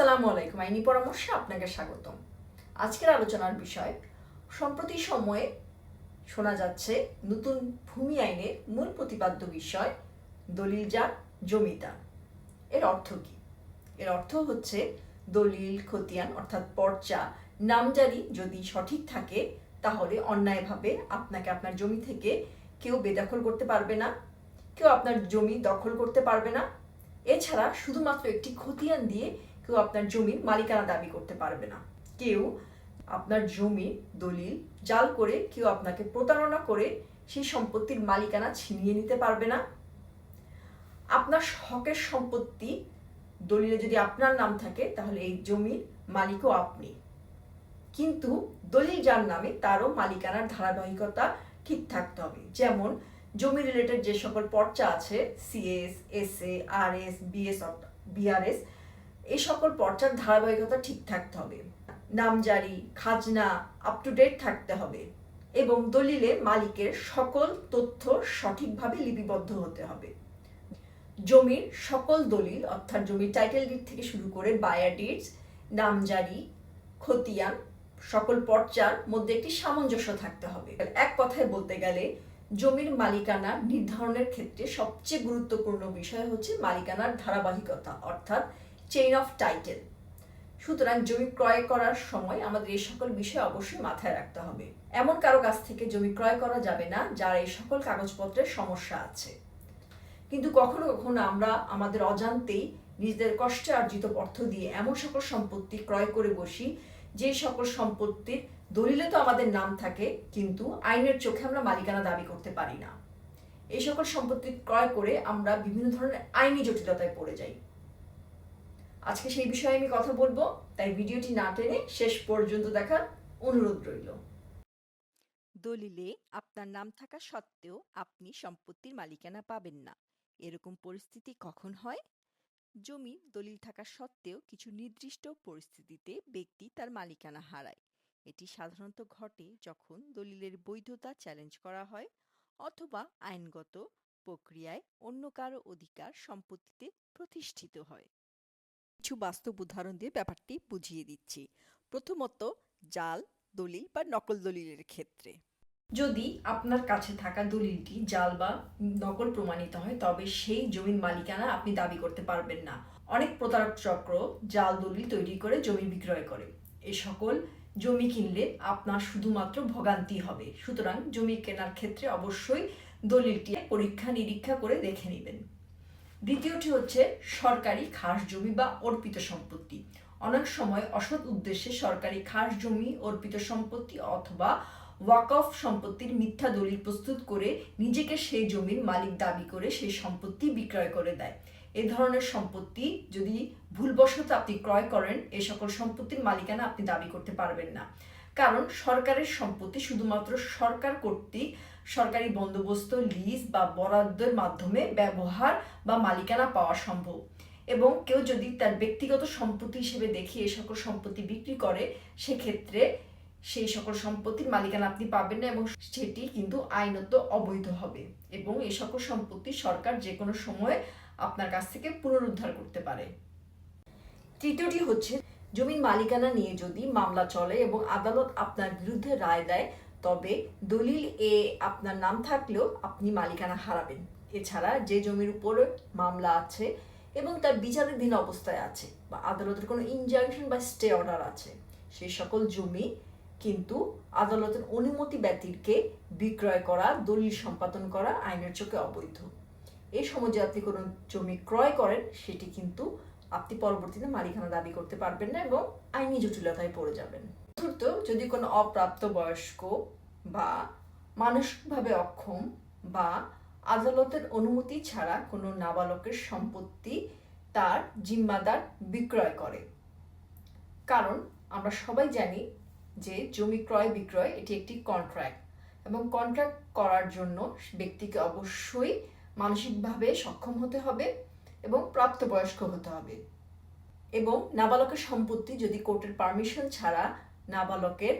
আসসালামু আলাইকুম আইনি পরামর্শে আপনাকে স্বাগতম। আজকের আলোচনার বিষয়, সম্প্রতি সময়ে শোনা যাচ্ছে নতুন ভূমি আইনের মূল প্রতিপাদ্য বিষয় দলিলজাত জমিদার এর অর্থ কি? এর অর্থ হচ্ছে দলিল, খতিয়ান অর্থাৎ পর্চা, নামজারি যদি সঠিক থাকে, তাহলে অন্যায়ভাবে আপনাকে আপনার জমি থেকে কেউ বেদখল করতে পারবে না, কেউ আপনার জমি দখল করতে পারবে না। এছাড়া শুধুমাত্র একটি খতিয়ান দিয়ে কেউ আপনার জমির মালিকানা দাবি করতে পারবে না। কেউ আপনার জমি, দলিল, জাল করে কেউ আপনাকে প্রতারণা করে সেই সম্পত্তির মালিকানা ছিনিয়ে নিতে পারবে না। আপনার হকের সম্পত্তি দলিলে যদি আপনার নাম থাকে, তাহলে এই জমির মালিকও আপনি। কিন্তু দলিল যার নামে, তারও মালিকানার ধারাবাহিকতা ঠিক থাকতে হবে। যেমন জমি রিলেটেড যে সকল পর্চা আছে CS S A R S BS BRS এই সকল পর্চার ধারাবাহিকতা ঠিক থাকতে হবে। নামজারি খাজনা আপ টু ডেট থাকতে হবে এবং দলিলে মালিকের সকল তথ্য সঠিকভাবে লিপিবদ্ধ হতে হবে। জমির সকল দলিল, অর্থাৎ জমির টাইটেল ডিড থেকে শুরু করে বায়ার ডিডস নামজারি খতিয়ান, সকল পর্চার মধ্যে একটি সামঞ্জস্য থাকতে হবে। এক কথায় বলতে গেলে, জমির মালিকানা নির্ধারণের ক্ষেত্রে সবচেয়ে গুরুত্বপূর্ণ বিষয় হচ্ছে মালিকানার ধারাবাহিকতা, অর্থাৎ চেইন অফ টাইটেল সুতরাং জমি ক্রয় করার সময় আমাদের এই সকল বিষয় অবশ্যই মাথায় রাখতে হবে। এমন কারও কাছ থেকে জমি ক্রয় করা যাবে না, যার এই সকল কাগজপত্রের সমস্যা আছে। কিন্তু কখনো কখনো আমরা আমাদের অজান্তেই নিজেদের কষ্টে অর্জিত অর্থ দিয়ে এমন সকল সম্পত্তি ক্রয় করে বসি, যে সকল সম্পত্তির দলিলে তো আমাদের নাম থাকে, কিন্তু আইনের চোখে আমরা মালিকানা দাবি করতে পারি না। এই সকল সম্পত্তি ক্রয় করে আমরা বিভিন্ন ধরনের আইনি জটিলতায় পড়ে যাই। আজকে সেই বিষয়ে আমি কথা বলব, তাই ভিডিওটি না টেনে শেষ পর্যন্ত দেখার অনুরোধ রইল। দলিলে আপনার নাম থাকা সত্ত্বেও আপনি সম্পত্তির মালিকানা পাবেন না। এরকম পরিস্থিতি কখন হয়? জমির দলিল থাকা সত্ত্বেও কিছু নির্দিষ্ট পরিস্থিতিতে ব্যক্তি তার মালিকানা হারায়। এটি সাধারণত ঘটে যখন দলিলের বৈধতা চ্যালেঞ্জ করা হয় অথবা আইনগত প্রক্রিয়ায় অন্য কারও অধিকার সম্পত্তিতে প্রতিষ্ঠিত হয়। কিছু বাস্তব উদাহরণ দিয়ে ব্যাপারটি বুঝিয়ে দিচ্ছি। প্রথমত, জাল, দলিল বা নকল দলিলের ক্ষেত্রে। যদি আপনার কাছে থাকা দলিলটি জাল বা নকল প্রমাণিত হয়, তবে সেই জমির মালিকানা আপনি দাবি করতে পারবেন না। অনেক প্রতারক চক্র জাল দলিল তৈরি করে জমি বিক্রয় করে। এ সকল জমি কিনলে আপনার শুধুমাত্র ভোগান্তি হবে। সুতরাং জমি কেনার ক্ষেত্রে অবশ্যই দলিলটি পরীক্ষা নিরীক্ষা করে দেখে নেবেন। দ্বিতীয়টি হচ্ছে সরকারি খাস জমি বা অর্পিত সম্পত্তি। অনেক সময় অসৎ উদ্দেশ্যে সরকারি খাস জমি, অর্পিত সম্পত্তি অথবা ওয়াকফ সম্পত্তির মিথ্যা দলিল প্রস্তুত করে নিজেকে সেই জমির মালিক দাবি করে সেই সম্পত্তি বিক্রয় করে দেয়। এ ধরনের সম্পত্তি যদি ভুলবশত আপনি ক্রয় করেন, এ সকল সম্পত্তির মালিকানা আপনি দাবি করতে পারবেন না। কারণ সরকারের সম্পত্তি শুধুমাত্র সরকার কর্তৃক সরকারি বন্দোবস্ত লিজ বা বরাদ্দের মাধ্যমে ব্যবহার বা মালিকানা পাওয়া সম্ভব। এবং কেউ যদি তার ব্যক্তিগত সম্পত্তি হিসেবে দেখে এই সকল সম্পত্তি বিক্রি করে, সেক্ষেত্রে সেই সকল সম্পত্তির মালিকানা আপনি পাবেন না এবং সেটি কিন্তু আইনত অবৈধ হবে এবং এই সকল সম্পত্তি সরকার যে কোনো সময় আপনার কাছ থেকে পুনরুদ্ধার করতে পারে। তৃতীয়টি হচ্ছে জমির মালিকানা নিয়ে যদি মামলা চলে এবং আদালত আপনার বিরুদ্ধে রায় দেয়, তবে দলিল এ আপনার নাম থাকলেও আপনি মালিকানা হারাবেন। এছাড়া যে জমির উপর মামলা আছে এবং তার বিচারাধীন অবস্থায় আছে বা আদালতের কোনো ইনজাংশন বা স্টে অর্ডার আছে সেই সকল জমি কিন্তু আদালতের অনুমতি ব্যতিরকে বিক্রয় করা, দলিল সম্পাদন করা আইনের চোখে অবৈধ। এই সময় যে আপনি কোনো জমি ক্রয় করেন, সেটি কিন্তু আপনি পরবর্তীতে মালিকানা দাবি করতে পারবেন না এবং আইনি জটিলতায় পড়ে যাবেন। চতুর্থ, যদি কোনো অপ্রাপ্ত বয়স্ক বা মানসিকভাবে অক্ষম বা আদালতের অনুমতি ছাড়া কোনো নাবালকের সম্পত্তি তার জিম্মাদার বিক্রয় করে। কারণ আমরা সবাই জানি যে জমি ক্রয় বিক্রয় এটি একটি কন্ট্রাক্ট এবং কন্ট্রাক্ট করার জন্য ব্যক্তিকে অবশ্যই মানসিকভাবে সক্ষম হতে হবে এবং প্রাপ্তবয়স্ক হতে হবে। এবং নাবালকের সম্পত্তি যদি কোর্টের পারমিশন ছাড়া নাবালকের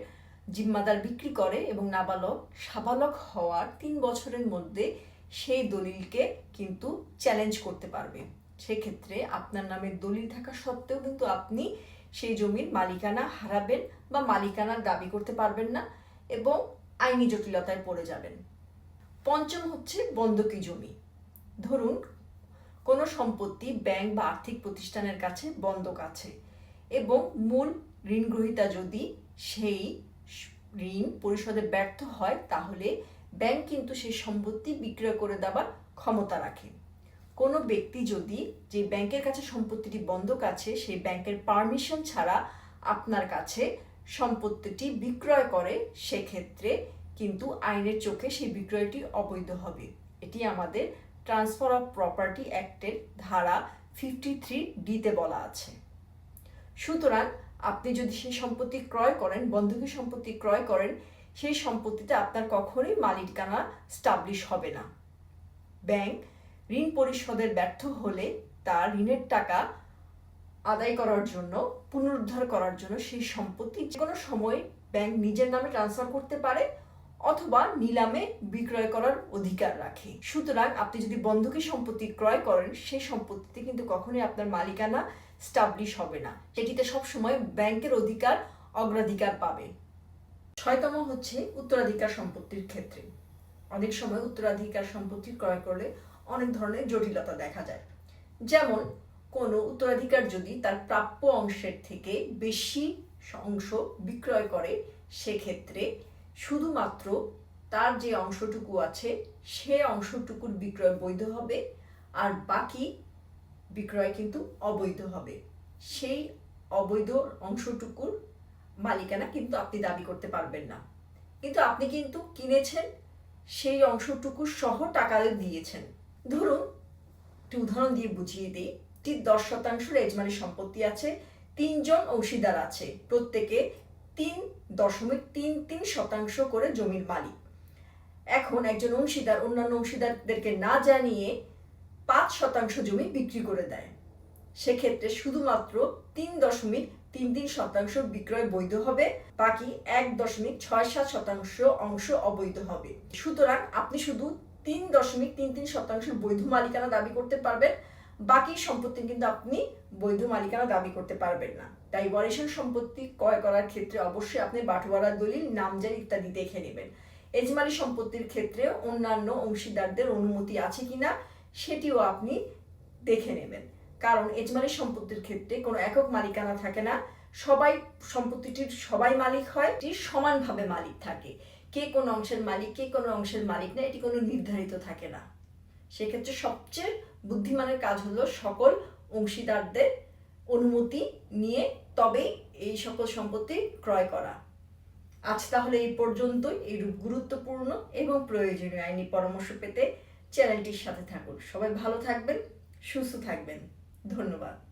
জিম্মাদার বিক্রি করে এবং নাবালক সাবালক হওয়ার তিন বছরের মধ্যে সেই দলিলকে কিন্তু চ্যালেঞ্জ করতে পারবে। সেক্ষেত্রে আপনার নামে দলিল থাকা সত্ত্বেও কিন্তু আপনি সেই জমির মালিকানা হারাবেন বা মালিকানার দাবি করতে পারবেন না এবং আইনি জটিলতায় পড়ে যাবেন। পঞ্চম হচ্ছে বন্ধকি জমি। ধরুন কোনো সম্পত্তি ব্যাংক বা আর্থিক প্রতিষ্ঠানের কাছে বন্ধক আছে এবং মূল ঋণ গ্রহীতা যদি সেই ঋণ পরিশোধে ব্যর্থ হয়, তাহলে ব্যাংক কিন্তু সেই সম্পত্তি বিক্রয় করে দেওয়ার ক্ষমতা রাখে। কোনো ব্যক্তি যদি যে ব্যাংকের কাছে সম্পত্তিটি বন্ধক আছে, সেই ব্যাংকের পারমিশন ছাড়া আপনার কাছে সম্পত্তিটি বিক্রয় করে, সেক্ষেত্রে কিন্তু আইনের চোখে সেই বিক্রয়টি অবৈধ হবে। এটি আমাদের ট্রান্সফার অফ প্রপার্টি অ্যাক্টের ধারা ফিফটি থ্রি ডিতে বলা আছে। সুতরাং আপনি যদি সেই সম্পত্তি ক্রয় করেন, বন্ধকি সম্পত্তি ক্রয় করেন, সেই সম্পত্তিতে আপনার কখনোই মালিকানা স্টাবলিশ হবে না। ব্যাংক ঋণ পরিশোধের ব্যর্থ হলে তার ঋণের টাকা আদায় করার জন্য, পুনরুদ্ধার করার জন্য সেই সম্পত্তি যে কোনো সময় ব্যাংক নিজের নামে ট্রান্সফার করতে পারে অথবা নিলামে বিক্রয় করার অধিকার রাখে। সুতরাং আপনি যদি বন্ধকি সম্পত্তি ক্রয় করেন সেই সম্পত্তিতে কিন্তু কখনোই আপনার মালিকানা স্টাবলিশ হবে না। সেটিতে সবসময় ব্যাংকের অধিকার অগ্রাধিকার পাবে। ছয়তম হচ্ছে উত্তরাধিকার সম্পত্তির ক্ষেত্রে। অনেক সময় উত্তরাধিকার সম্পত্তি ক্রয় করলে অনেক ধরনের জটিলতা দেখা যায়। যেমন, কোনো উত্তরাধিকার যদি তার প্রাপ্য অংশের থেকে বেশি অংশ বিক্রয় করে, সেক্ষেত্রে শুধুমাত্র তার যে অংশটুকু আছে, সে অংশটুকুর বিক্রয় বৈধ হবে আর বাকি বিক্রয় কিন্তু অবৈধ হবে। সেই অবৈধ অংশটুকুর মালিকানা কিন্তু আপনি দাবি করতে পারবেন না। কিন্তু আপনি কিন্তু কিনেছেন, সেই অংশটুকু সহ টাকা দিয়েছেন। ধরুন, একটি উদাহরণ দিয়ে বুঝিয়ে দিই। একটি দশ শতাংশ রেজমারি সম্পত্তি আছে, তিনজন অংশীদার আছে। প্রত্যেকে তিন দশমিক তিন তিন শতাংশ করে জমির মালিক। এখন একজন অংশীদার অন্যান্য অংশীদারদেরকে না জানিয়ে পাঁচ শতাংশ জমি বিক্রি করে দেয়। সেক্ষেত্রে শুধুমাত্র তিন দশমিক তিন তিন শতাংশ বিক্রয় বৈধ হবে, বাকি এক দশমিক ছয় সাত শতাংশ অংশ অবৈধ হবে। সুতরাং আপনি শুধু তিন দশমিক তিন তিন শতাংশ বৈধ মালিকানা দাবি করতে পারবেন। বাকি সম্পত্তি কিন্তু আপনি বৈধ মালিকানা দাবি করতে পারবেন না। তাই ওয়ারিশন সম্পত্তি ক্রয় করার ক্ষেত্রে অবশ্যই আপনি বাটোয়ারা দলিল, নামজারি ইত্যাদি দেখে নেবেন। এজমালি সম্পত্তির ক্ষেত্রে অন্যান্য অংশীদারদের অনুমতি আছে কিনা সেটিও আপনি দেখে নেবেন। কারণ এজমালি সম্পত্তির ক্ষেত্রে কোনো একক মালিকানা থাকে না। সবাই সম্পত্তিটির সবাই মালিক হয়, এটি সমানভাবে মালিক থাকে। কে কোন অংশের মালিক, কে কোন অংশের মালিক না, এটি কোনো নির্ধারিত থাকে না। সেক্ষেত্রে সবচেয়ে বুদ্ধিমানের কাজ হলো সকল অংশীদারদের অনুমতি নিয়ে তবেই এই সকল সম্পত্তি ক্রয় করা। আজ তাহলে এই পর্যন্তই, এইরূপ গুরুত্বপূর্ণ এবং প্রয়োজনীয় আইনি পরামর্শ পেতে চ্যানেলটির সাথে থাকুন। সবাই ভালো থাকবেন, সুস্থ থাকবেন। ধন্যবাদ।